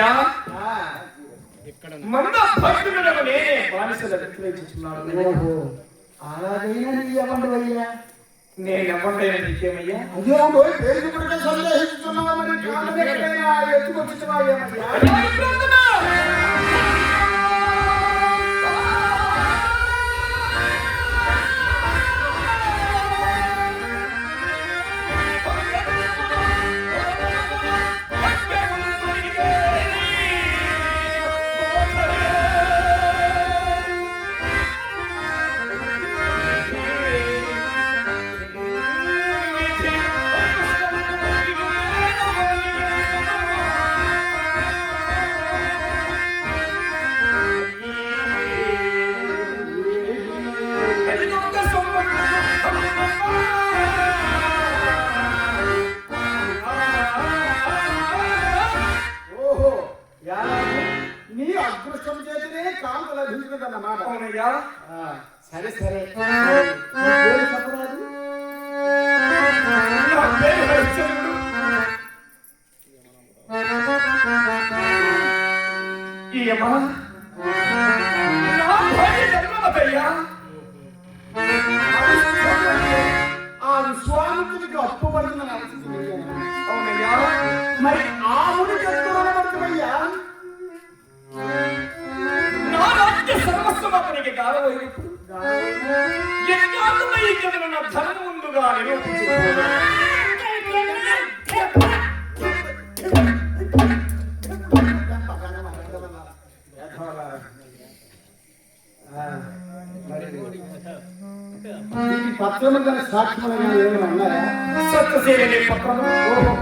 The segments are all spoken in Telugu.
అయ్యా. మంద భక్తులను నేనే బానిసలు విక్రయించున్నాను అలాగైనా నీ ఎవండి అయ్యా నేను ఎవరినైనా నీకేమయ్యా? అయ్యో పోయి పేరు కూడా సందేహిస్తున్నావా మరి. కాళ్ళని అదృష్టం చేతనే కాంత లభించినదన్నమాట అవునయ్యా ఆ, సరే సరే నీ పేరు చెప్పరాదు నా పేరు హరిశ్చంద్రుడు. ఈయమ్మా, నా భార్య ధర్మవతయ్యా. ఆ విశ్వామిత్రుడికి అప్పు పడుతుందని ఆలోచించింది అవునయ్యా మరి సర్వస్వం అతనికి కాలవైనప్పుడు ఎన్నాళ్ళుగా ఈ కథను నా ధనం ముందుగా నిరూపించుకున్నాను. పత్రము గల సాక్ష్యమైన ఏమైనా ఉన్నాయా సత్యసేనే పత్రము ఓహో,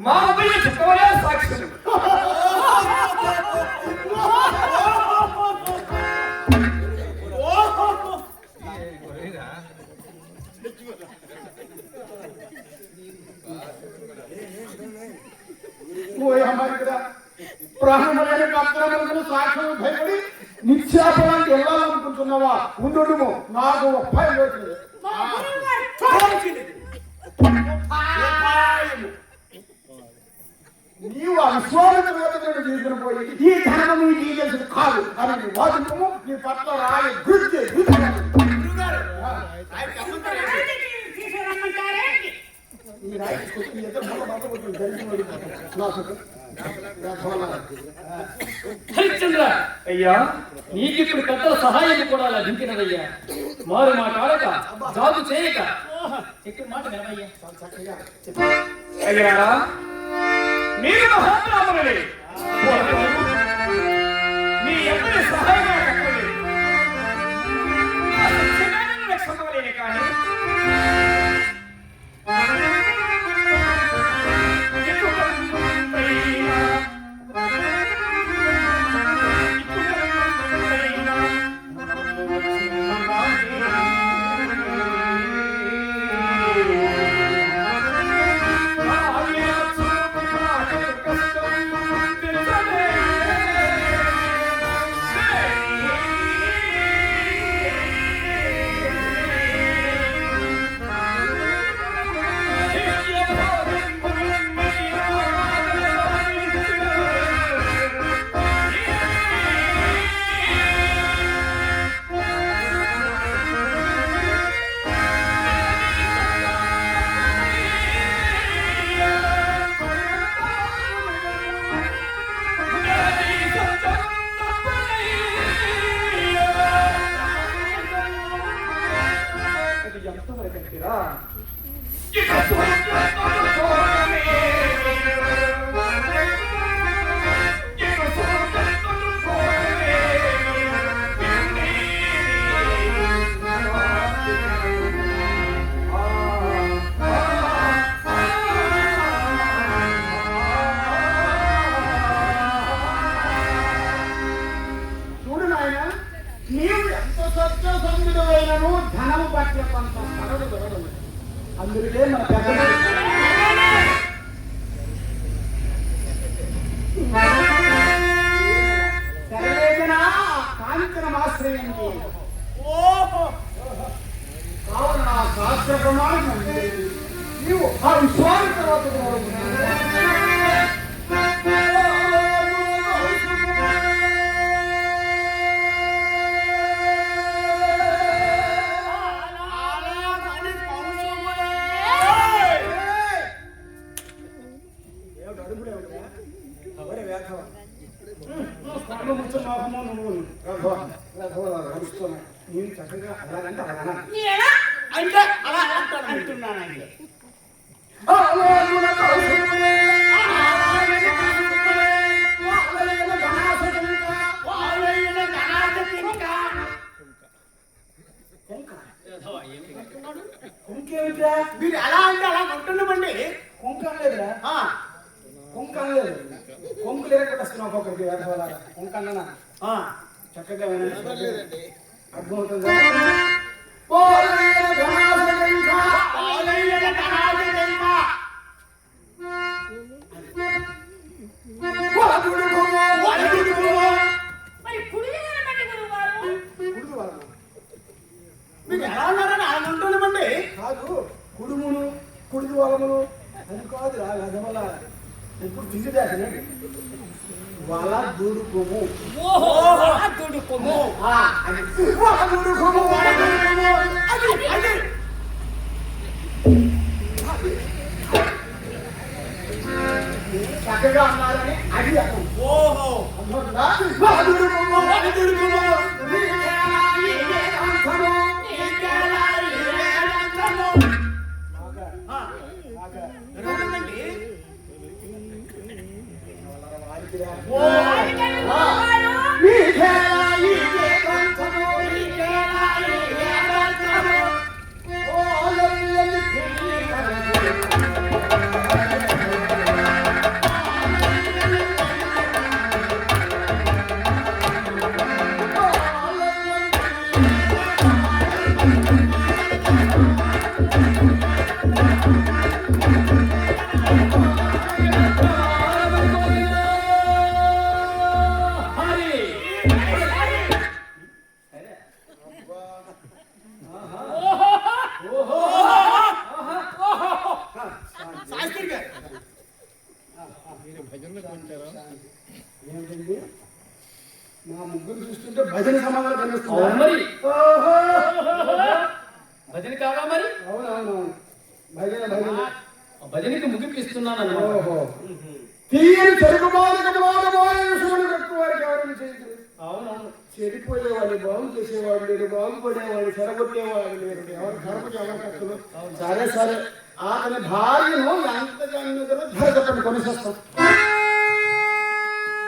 మా ఉభయ చెప్పవలే సాక్ష్యం సాక్ష్యం భయపడి నిత్యాపడానికి వెళ్ళాలనుకుంటున్నావా ఉండుము నాకు ఒప్పాయి పోతుంది నీవు విశ్వామిత్రుడు తీసుకుని పోయి ఈ ధనము నీ డీటెయిల్స్ కాదు. అని నీ వాదించము. నీ పట్ల రాయి గుర్తి ఈ రాయి కొట్టి ఎదురు మొక్క మొక్క కొట్టి జరిగి పడిపోతుంది. నాకు నాకు హరిశ్చంద్ర అయ్యా నీకిప్పుడు పెద్దల సహాయం కూడా లభించినదయ్యా మారు మా కాడక జాగు చేయక చెప్పిన మాట వినవయ్యా చక్కగా అయ్యారా మీరు మహాబ్రాహ్మణులే మీ ఎవరి సహాయం నాకు అక్కర్లేదు. నా సత్యమైన లక్ష్మణులేనే కానీ సత్యసంధుడైనను ధనము పట్ల కొంత అందుకే మన పెద్ద నేను చక్కగా అలాగంటే అలాగనా అంటే అలా అంటున్నానండి కుంకేమిట్రా మీరు ఎలా అంటే అలా ఉంటున్నామండి కుంకలేదురా కుంకలేదు కుంకులు ఎక్కడ ఒక్కొక్కరికి వేధవలాగా కుంకన్నా చక్కగా అర్థమవుతుందా పోలైన ధనాసకమున, వాళ్ళైన ధనాధిపతి ఇంకా వలదుడుకుము, వలదుడుకుము. మరి కుడి నిలబడి గురువారు కుడుదు వలములు అది కాదు వెధవల ఇప్పుడు తీసిదాసినండి వల దుడుకుము ఓహో దుడుకుము ఆ, అది వల దుడుకుము వల దుడుకుము అది అది చక్కగా ఉన్నారని అది అర్థం ఓహో అర్థమవుతుందా? వల దుడుకుము వల దుడుకుము నీకేలా to that. Whoa. మా ముగ్గురు చూస్తుంటే భజన సమాధానం కనిపిస్తుందా? మరి. ఓహో! భజన కాగా మరి? అవునవునవును. భజన భజన. భజనకి ముగింపు ఇస్తున్నాను తీయని చెరుకు అవునవును. చెడిపోయేవాళ్ళు బాగు చేసేవాడు లేడు బాగుపడేవాడు చెరగొట్టేవాడు లేడు. ఎవరు కడపకి ఎవరు సరే సరే. అతని భార్యను ఎంత ధర చెప్పండి కొనిసేస్తాం.